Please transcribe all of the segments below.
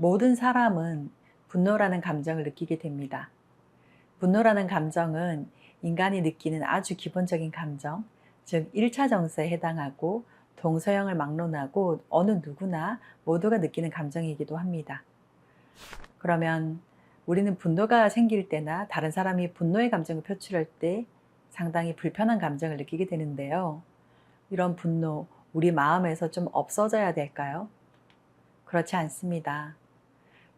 모든 사람은 분노라는 감정을 느끼게 됩니다. 분노라는 감정은 인간이 느끼는 아주 기본적인 감정, 즉 1차 정서에 해당하고 동서양을 막론하고 어느 누구나 모두가 느끼는 감정이기도 합니다. 그러면 우리는 분노가 생길 때나 다른 사람이 분노의 감정을 표출할 때 상당히 불편한 감정을 느끼게 되는데요. 이런 분노, 우리 마음에서 좀 없어져야 될까요? 그렇지 않습니다.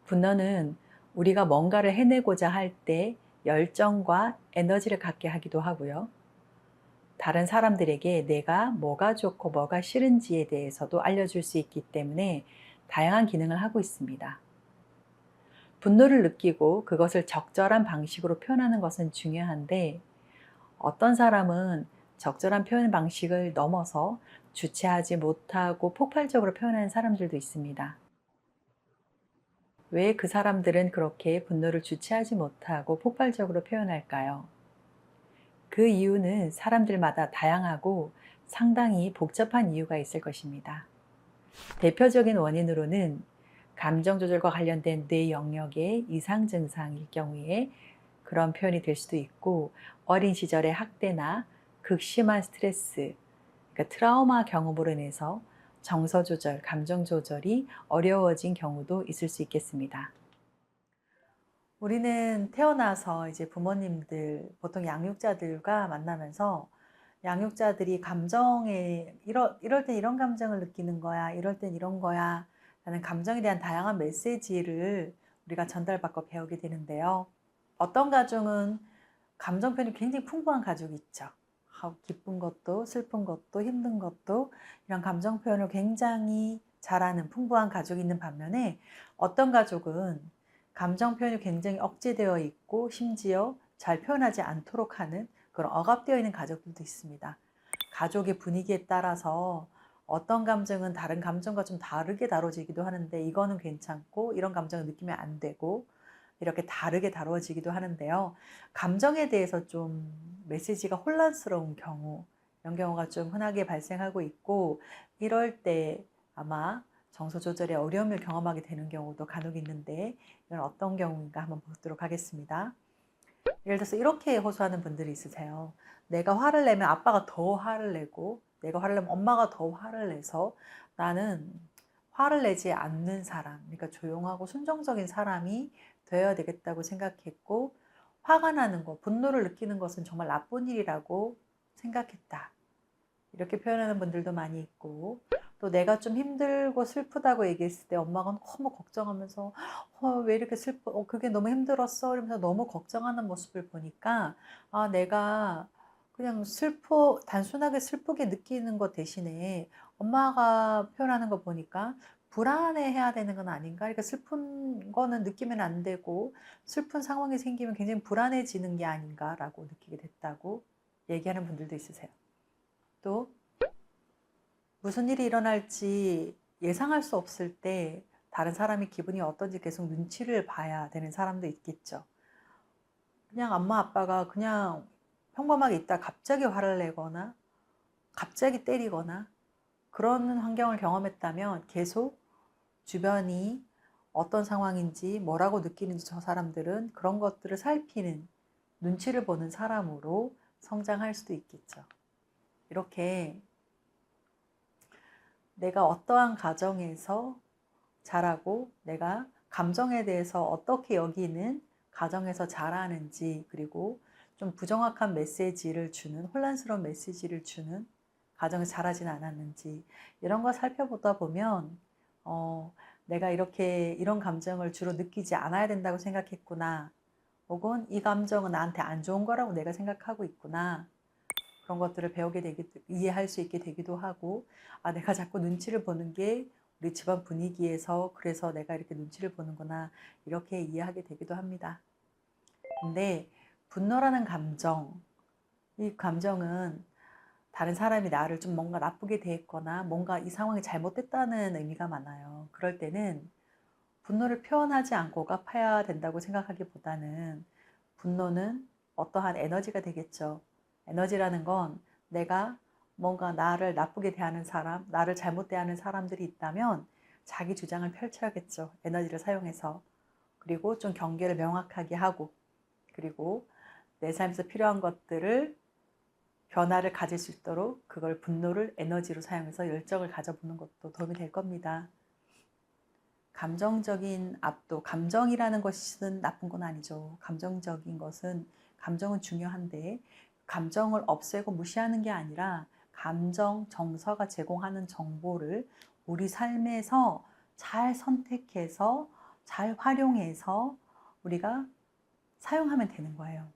분노는 우리가 뭔가를 해내고자 할 때 열정과 에너지를 갖게 하기도 하고요. 다른 사람들에게 내가 뭐가 좋고 뭐가 싫은지에 대해서도 알려줄 수 있기 때문에 다양한 기능을 하고 있습니다. 분노를 느끼고 그것을 적절한 방식으로 표현하는 것은 중요한데 어떤 사람은 적절한 표현 방식을 넘어서 주체하지 못하고 폭발적으로 표현하는 사람들도 있습니다. 왜 그 사람들은 그렇게 분노를 주체하지 못하고 폭발적으로 표현할까요? 그 이유는 사람들마다 다양하고 상당히 복잡한 이유가 있을 것입니다. 대표적인 원인으로는 감정 조절과 관련된 뇌 영역의 이상 증상일 경우에 그런 표현이 될 수도 있고 어린 시절의 학대나 극심한 스트레스, 그러니까 트라우마 경험으로 인해서 정서 조절, 감정 조절이 어려워진 경우도 있을 수 있겠습니다. 우리는 태어나서 이제 부모님들, 보통 양육자들과 만나면서 양육자들이 감정에 이럴, 이럴 땐 이런 감정을 느끼는 거야, 이럴 땐 이런 거야 라는 감정에 대한 다양한 메시지를 우리가 전달받고 배우게 되는데요. 어떤 가정은 감정 표현이 굉장히 풍부한 가족이 있죠. 기쁜 것도 슬픈 것도 힘든 것도 이런 감정 표현을 굉장히 잘하는 풍부한 가족이 있는 반면에 어떤 가족은 감정 표현이 굉장히 억제되어 있고 심지어 잘 표현하지 않도록 하는 그런 억압되어 있는 가족들도 있습니다. 가족의 분위기에 따라서 어떤 감정은 다른 감정과 좀 다르게 다뤄지기도 하는데 이거는 괜찮고 이런 감정을 느끼면 안 되고 이렇게 다르게 다루어지기도 하는데요. 감정에 대해서 좀 메시지가 혼란스러운 경우, 이런 경우가 좀 흔하게 발생하고 있고, 이럴 때 아마 정서 조절에 어려움을 경험하게 되는 경우도 간혹 있는데, 이건 어떤 경우인가 한번 보도록 하겠습니다. 예를 들어서 이렇게 호소하는 분들이 있으세요. 내가 화를 내면 아빠가 더 화를 내고, 내가 화를 내면 엄마가 더 화를 내서 나는 화를 내지 않는 사람, 그러니까 조용하고 순정적인 사람이 되어야 되겠다고 생각했고 화가 나는 것, 분노를 느끼는 것은 정말 나쁜 일이라고 생각했다. 이렇게 표현하는 분들도 많이 있고 또 내가 좀 힘들고 슬프다고 얘기했을 때 엄마가 너무 걱정하면서 어, 왜 이렇게 슬퍼? 어, 그게 너무 힘들었어? 이러면서 너무 걱정하는 모습을 보니까 아, 내가 그냥 슬퍼, 단순하게 슬프게 느끼는 것 대신에 엄마가 표현하는 거 보니까 불안해해야 되는 건 아닌가? 그러니까 슬픈 거는 느끼면 안 되고 슬픈 상황이 생기면 굉장히 불안해지는 게 아닌가라고 느끼게 됐다고 얘기하는 분들도 있으세요. 또 무슨 일이 일어날지 예상할 수 없을 때 다른 사람이 기분이 어떤지 계속 눈치를 봐야 되는 사람도 있겠죠. 그냥 엄마 아빠가 그냥 평범하게 있다 갑자기 화를 내거나 갑자기 때리거나 그런 환경을 경험했다면 계속 주변이 어떤 상황인지 뭐라고 느끼는지 저 사람들은 그런 것들을 살피는 눈치를 보는 사람으로 성장할 수도 있겠죠. 이렇게 내가 어떠한 가정에서 자라고 내가 감정에 대해서 어떻게 여기는 가정에서 자라는지 그리고 좀 부정확한 메시지를 주는 혼란스러운 메시지를 주는 가정에서 자라지는 않았는지 이런 거 살펴보다 보면 어, 내가 이렇게 이런 감정을 주로 느끼지 않아야 된다고 생각했구나. 혹은 이 감정은 나한테 안 좋은 거라고 내가 생각하고 있구나. 그런 것들을 배우게 되기, 이해할 수 있게 되기도 하고, 아, 내가 자꾸 눈치를 보는 게 우리 집안 분위기에서 그래서 내가 이렇게 눈치를 보는구나. 이렇게 이해하게 되기도 합니다. 근데 분노라는 감정, 이 감정은 다른 사람이 나를 좀 뭔가 나쁘게 대했거나 뭔가 이 상황이 잘못됐다는 의미가 많아요. 그럴 때는 분노를 표현하지 않고 갚아야 된다고 생각하기보다는 분노는 어떠한 에너지가 되겠죠. 에너지라는 건 내가 뭔가 나를 나쁘게 대하는 사람, 나를 잘못 대하는 사람들이 있다면 자기 주장을 펼쳐야겠죠. 에너지를 사용해서. 그리고 좀 경계를 명확하게 하고, 그리고 내 삶에서 필요한 것들을 변화를 가질 수 있도록 그걸 분노를 에너지로 사용해서 열정을 가져보는 것도 도움이 될 겁니다. 감정적인 압도, 감정이라는 것은 나쁜 건 아니죠. 감정적인 것은, 감정은 중요한데, 감정을 없애고 무시하는 게 아니라, 감정, 정서가 제공하는 정보를 우리 삶에서 잘 선택해서, 잘 활용해서 우리가 사용하면 되는 거예요.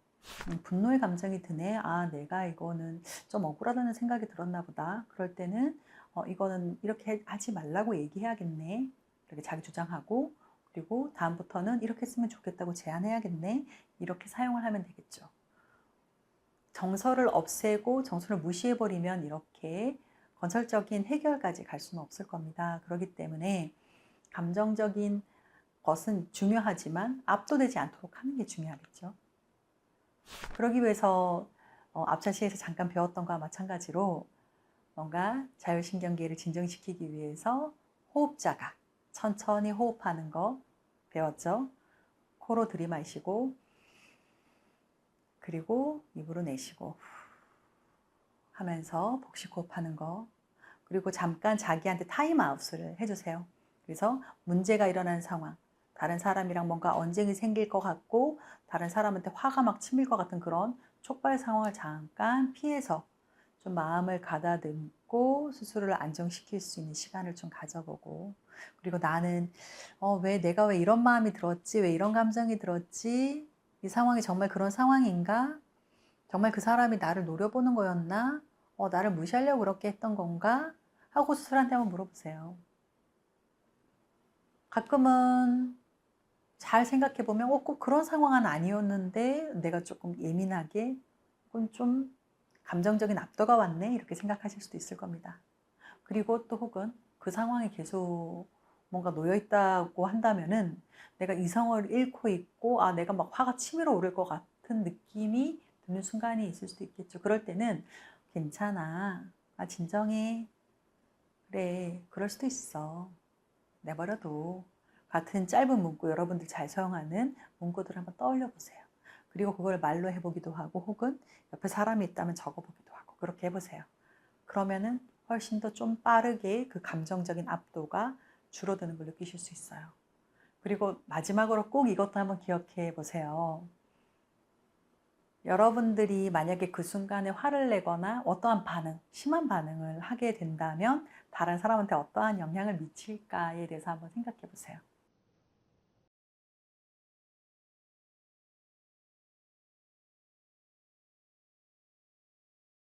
음, 분노의 감정이 드네. 아, 내가 이거는 좀 억울하다는 생각이 들었나 보다. 그럴 때는, 어, 이거는 이렇게 하지 말라고 얘기해야겠네. 이렇게 자기 주장하고 그리고 다음부터는 이렇게 쓰면 좋겠다고 제안해야겠네. 이렇게 사용을 하면 되겠죠. 정서를 없애고 정서를 무시해버리면 이렇게 건설적인 해결까지 갈 수는 없을 겁니다. 그렇기 때문에 감정적인 것은 중요하지만 압도되지 않도록 하는 게 중요하겠죠. 그러기 위해서 어, 앞차 시에서 잠깐 배웠던 거와 마찬가지로 뭔가 자율신경계를 진정시키기 위해서 호흡 자각, 천천히 호흡하는 거 배웠죠? 코로 들이마시고 그리고 입으로 내쉬고 하면서 복식 호흡 하는 거 그리고 잠깐 자기한테 타임아웃을 해주세요. 그래서 문제가 일어나는 상황 다른 사람이랑 뭔가 언쟁이 생길 것 같고 다른 사람한테 화가 막 치밀 것 같은 그런 촉발 상황을 잠깐 피해서 좀 마음을 가다듬고 스스로를 안정시킬 수 있는 시간을 좀 가져보고 그리고 나는 어, 왜 내가 왜 이런 마음이 들었지? 왜 이런 감정이 들었지? 이 상황이 정말 그런 상황인가? 정말 그 사람이 나를 노려보는 거였나? 어, 나를 무시하려고 그렇게 했던 건가? 하고 스스로한테 한번 물어보세요. 가끔은 잘 생각해 보면 어, 꼭 그런 상황은 아니었는데 내가 조금 예민하게 혹은 좀 감정적인 압도가 왔네 이렇게 생각하실 수도 있을 겁니다. 그리고 또 혹은 그 상황에 계속 뭔가 놓여 있다고 한다면은 내가 이성을 잃고 있고 아 내가 막 화가 치밀어 오를 것 같은 느낌이 드는 순간이 있을 수도 있겠죠. 그럴 때는 괜찮아. 아 진정해. 그래. 그럴 수도 있어. 내버려둬. 같은 짧은 문구 여러분들 잘 사용하는 문구들을 한번 떠올려 보세요. 그리고 그걸 말로 해보기도 하고 혹은 옆에 사람이 있다면 적어보기도 하고 그렇게 해보세요. 그러면은 훨씬 더 좀 빠르게 그 감정적인 압도가 줄어드는 걸 느끼실 수 있어요. 그리고 마지막으로 꼭 이것도 한번 기억해 보세요. 여러분들이 만약에 그 순간에 화를 내거나 어떠한 반응, 심한 반응을 하게 된다면 다른 사람한테 어떠한 영향을 미칠까에 대해서 한번 생각해 보세요.